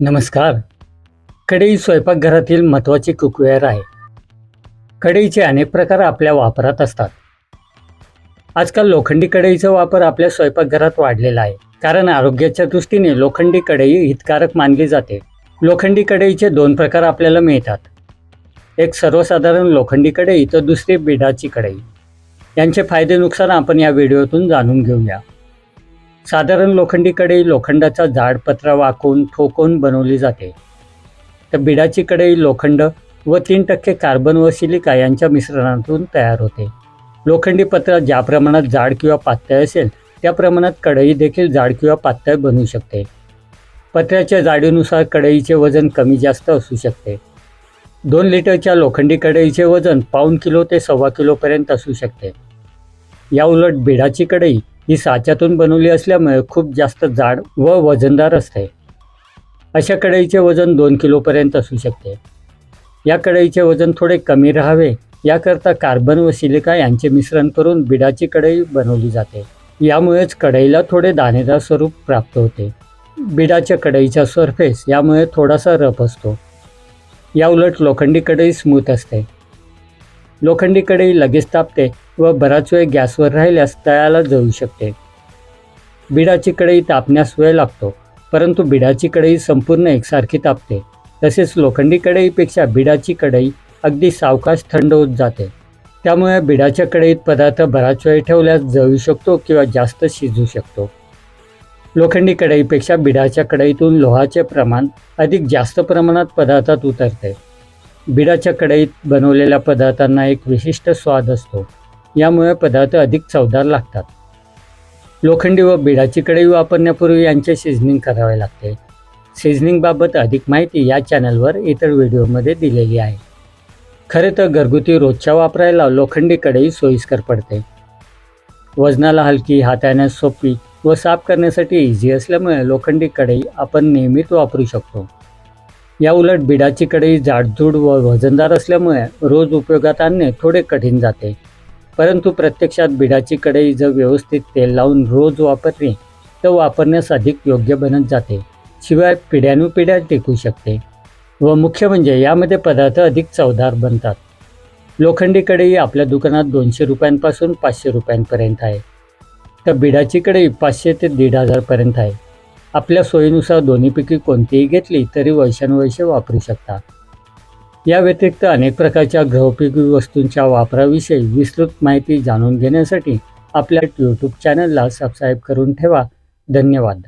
नमस्कार. कढई स्वयंपाकघरातील महत्त्वाची कुकवेअर आहे. कढईचे अनेक प्रकार आपल्या वापरात असतात. आजकाल लोखंडी कढईचा वापर आपल्या स्वयंपाकघरात वाढलेला आहे. कारण आरोग्याच्या दृष्टीने लोखंडी कढई हितकारक मानली जाते. लोखंडी कढईचे दोन प्रकार आपल्याला मिळतात. एक सर्वसाधारण लोखंडी कढई तर दुसरी बिडाची कढई. यांचे फायदे नुकसान आपण या व्हिडिओतून जाणून घेऊया. साधारण लोखंडी कढई लोखंडाचा जाड पत्रा वाकून ठोकून बनवली जाते. तर बिडाची कढई लोखंड व तीन टक्के कार्बन व सिलिका यांच्या मिश्रणातून तयार होते. लोखंडी पत्रा ज्या प्रमाणात जाड किंवा पातळ असेल त्या प्रमाणात कढई देखील जाड किंवा पातळ बनू शकते. पत्र्याच्या जाडीनुसार कढईचे वजन कमी जास्त असू शकते. दोन लिटरच्या लोखंडी कढईचे वजन पाऊण किलो ते सव्वा किलोपर्यंत असू शकते. या उलट बिडाची कढई ही साच्यातून बनवली असल्यामुळे खूप जास्त जाड व वजनदार असते. अशा कढईचे वजन दोन किलोपर्यंत असू शकते. या कढईचे वजन थोडे कमी राहावे याकरता कार्बन व सिलिका यांचे मिश्रण करून बिडाची कढई बनवली जाते. यामुळेच कढईला थोडे दाणेदार स्वरूप प्राप्त होते. बिडाच्या कढईचा सरफेस यामुळे थोडासा रफ असतो. या उलट लोखंडी कढई स्मूथ असते. लोखंडी कढई लगेच तापते व बराच वेळ गॅसवर राहिल्यास तळाला जळू शकते. बिडाची कढई तापण्यास वेळ लागतो परंतु बिडाची कढई संपूर्ण एकसारखी तापते. तसेच लोखंडी कढईपेक्षा बिडाची कढई अगदी सावकाश थंड होत जाते. त्यामुळे बिडाच्या कढईत पदार्थ बराच वेळ ठेवल्यास जळू शकतो किंवा जास्त शिजू शकतो. लोखंडी कढईपेक्षा बिडाच्या कढईतून लोहाचे प्रमाण अधिक जास्त प्रमाणात पदार्थात उतरते. बिडाच्या कढईत बनवलेल्या पदार्थांना एक विशिष्ट स्वाद असतो. यामुळे पदार्थ अधिक चवदार लागतात. लोखंडी व बिडाची कढई वापरण्यापूर्वी यांचे सिझनिंग करावे लागते. सिझनिंगबाबत अधिक माहिती या चॅनलवर इतर व्हिडिओमध्ये दिलेली आहे. खरे तर घरगुती रोजच्या वापरायला लोखंडी कढई सोयीस्कर पडते. वजनाला हलकी हाताळण्यास सोपी व साफ करण्यासाठी इझी असल्यामुळे लोखंडी कढई आपण नेहमीच वापरू शकतो. या उलट बिडाची कढई जाडजूड व वजनदार असल्यामुळे रोज उपयोगात आणणे थोडे कठीण जाते. परंतु प्रत्यक्षात बिडाची कढई जर व्यवस्थित तेल लावून रोज वापरली तर वापरण्यास अधिक योग्य बनत जाते. शिवाय पिढ्यानुपिढ्या टिकू शकते. व मुख्य म्हणजे यामध्ये पदार्थ अधिक चवदार बनतात. लोखंडी कढई आपल्या दुकानात दोनशे रुपयांपासून पाचशे रुपयांपर्यंत आहे. तर बिडाची कढई पाचशे ते दीड हजारपर्यंत आहे. आपल्या सोयीनुसार दोन्हीपैकी कोणतीही घेतली तरी वर्षानुवर्षे वापरू शकता. या व्यतिरिक्त अनेक प्रकारच्या गृहोपयोगी वस्तूंच्या वापराविषयी विस्तृत माहिती जाणून घेण्यासाठी आपल्या यूट्यूब चॅनलला सबस्क्राईब करून ठेवा. धन्यवाद.